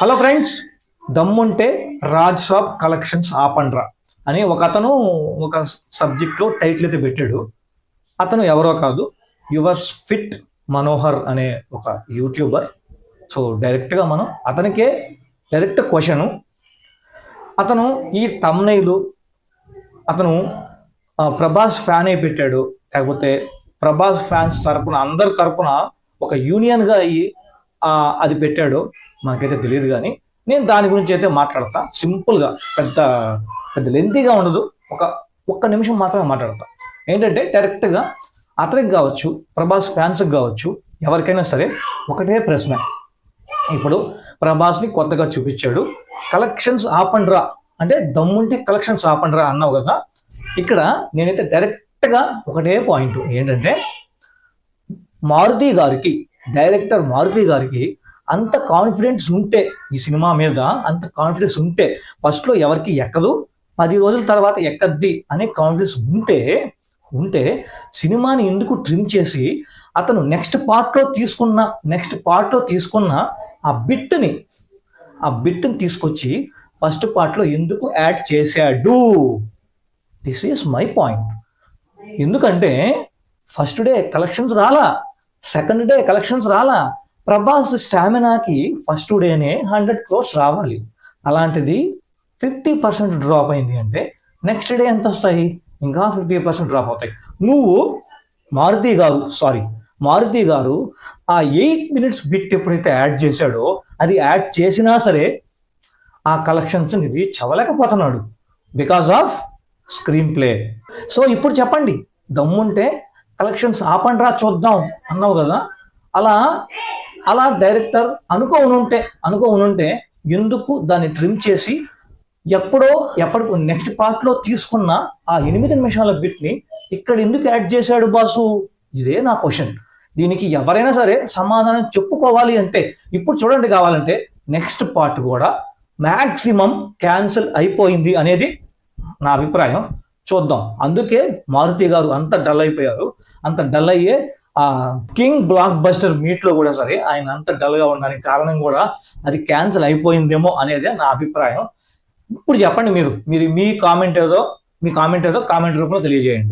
Hello friends దమ్ముంటే Raj shop collections ఆపండ్రా అని ఒక అతను ఒక సబ్జెక్ట్లో టైటిల్ అయితే పెట్టాడు. అతను ఎవరో కాదు యువర్స్ ఫిట్ మనోహర్ అనే ఒక యూట్యూబర్. సో డైరెక్ట్గా మనం అతనికే డైరెక్ట్ క్వశ్చను. అతను ఈ తమ్నైలు అతను ప్రభాస్ ఫ్యాన్ అయి పెట్టాడు. లేకపోతే ప్రభాస్ ఫ్యాన్స్ తరపున అందరి తరపున ఒక యూనియన్గా అయ్యి అది పెట్టాడో మనకైతే తెలియదు కానీ నేను దాని గురించి అయితే మాట్లాడతా. సింపుల్గా పెద్ద పెద్ద లెంతీగా ఉండదు. ఒక ఒక్క నిమిషం మాత్రమే మాట్లాడతా. ఏంటంటే డైరెక్ట్గా అతనికి కావచ్చు ప్రభాస్ ఫ్యాన్స్కి కావచ్చు ఎవరికైనా సరే ఒకటే ప్రశ్న. ఇప్పుడు ప్రభాస్ని కొత్తగా చూపించాడు. కలెక్షన్స్ ఆపండ్రా. అంటే దమ్ముంటే కలెక్షన్స్ ఆపండ్రా అన్నావు కదా. ఇక్కడ నేనైతే డైరెక్ట్గా ఒకటే పాయింట్ ఏంటంటే మారుతి గారికి డైరెక్టర్ మారుతి గారికి అంత కాన్ఫిడెన్స్ ఉంటే ఈ సినిమా మీద అంత కాన్ఫిడెన్స్ ఉంటే ఫస్ట్లో ఎవరికి ఎక్కదు పది రోజుల తర్వాత ఎక్కద్ది అనే కాన్ఫిడెన్స్ ఉంటే ఉంటే సినిమాని ఎందుకు ట్రిమ్ చేసి అతను నెక్స్ట్ పార్ట్లో తీసుకున్న నెక్స్ట్ పార్ట్లో తీసుకున్న ఆ బిట్ని ఆ బిట్ని తీసుకొచ్చి ఫస్ట్ పార్ట్లో ఎందుకు యాడ్ చేశాడు? దిస్ ఈస్ మై పాయింట్ ఎందుకంటే ఫస్ట్ డే కలెక్షన్స్ రాలా. సెకండ్ డే కలెక్షన్స్ రాలా. ప్రభాస్ స్టామినాకి ఫస్ట్ డేనే హండ్రెడ్ క్రోర్స్ రావాలి. అలాంటిది ఫిఫ్టీ పర్సెంట్ డ్రాప్ అయింది అంటే నెక్స్ట్ డే ఎంత వస్తాయి? ఇంకా ఫిఫ్టీ పర్సెంట్ డ్రాప్ అవుతాయి. నువ్వు మారుతి గారు సారీ మారుతి గారు ఆ ఎయిట్ మినిట్స్ బిట్ ఎప్పుడైతే యాడ్ చేశాడో అది యాడ్ చేసినా సరే ఆ collections reach అవ్వలేకపోతున్నాడు. Because of screen play so ఇప్పుడు చెప్పండి దమ్ముంటే కలెక్షన్స్ ఆపండ్రా చూద్దాం అన్నావు కదా. అలా అలా డైరెక్టర్ అనుకోనుంటే అనుకోనుంటే ఎందుకు దాన్ని ట్రిమ్ చేసి ఎప్పుడో ఎప్పటికో నెక్స్ట్ పార్ట్లో తీసుకున్న ఆ ఎనిమిది నిమిషాల బిట్ని ఇక్కడ ఎందుకు యాడ్ చేశాడు బాసు? ఇదే నా క్వశ్చన్ దీనికి ఎవరైనా సరే సమాధానం చెప్పుకోవాలి అంటే ఇప్పుడు చూడండి కావాలంటే నెక్స్ట్ పార్ట్ కూడా మ్యాక్సిమం క్యాన్సిల్ అయిపోయింది అనేది నా అభిప్రాయం. చూద్దాం. అందుకే మారుతి గారు అంత డల్ అయిపోయారు. అంత డల్ అయ్యే ఆ కింగ్ బ్లాక్ బస్టర్ మీట్లో కూడా సరే ఆయన అంత డల్గా ఉండడానికి కారణం కూడా అది క్యాన్సిల్ అయిపోయిందేమో అనేదే నా అభిప్రాయం. ఇప్పుడు చెప్పండి మీరు. మీరు మీ కామెంట్ ఏదో మీ కామెంట్ ఏదో కామెంట్ రూపంలో తెలియజేయండి.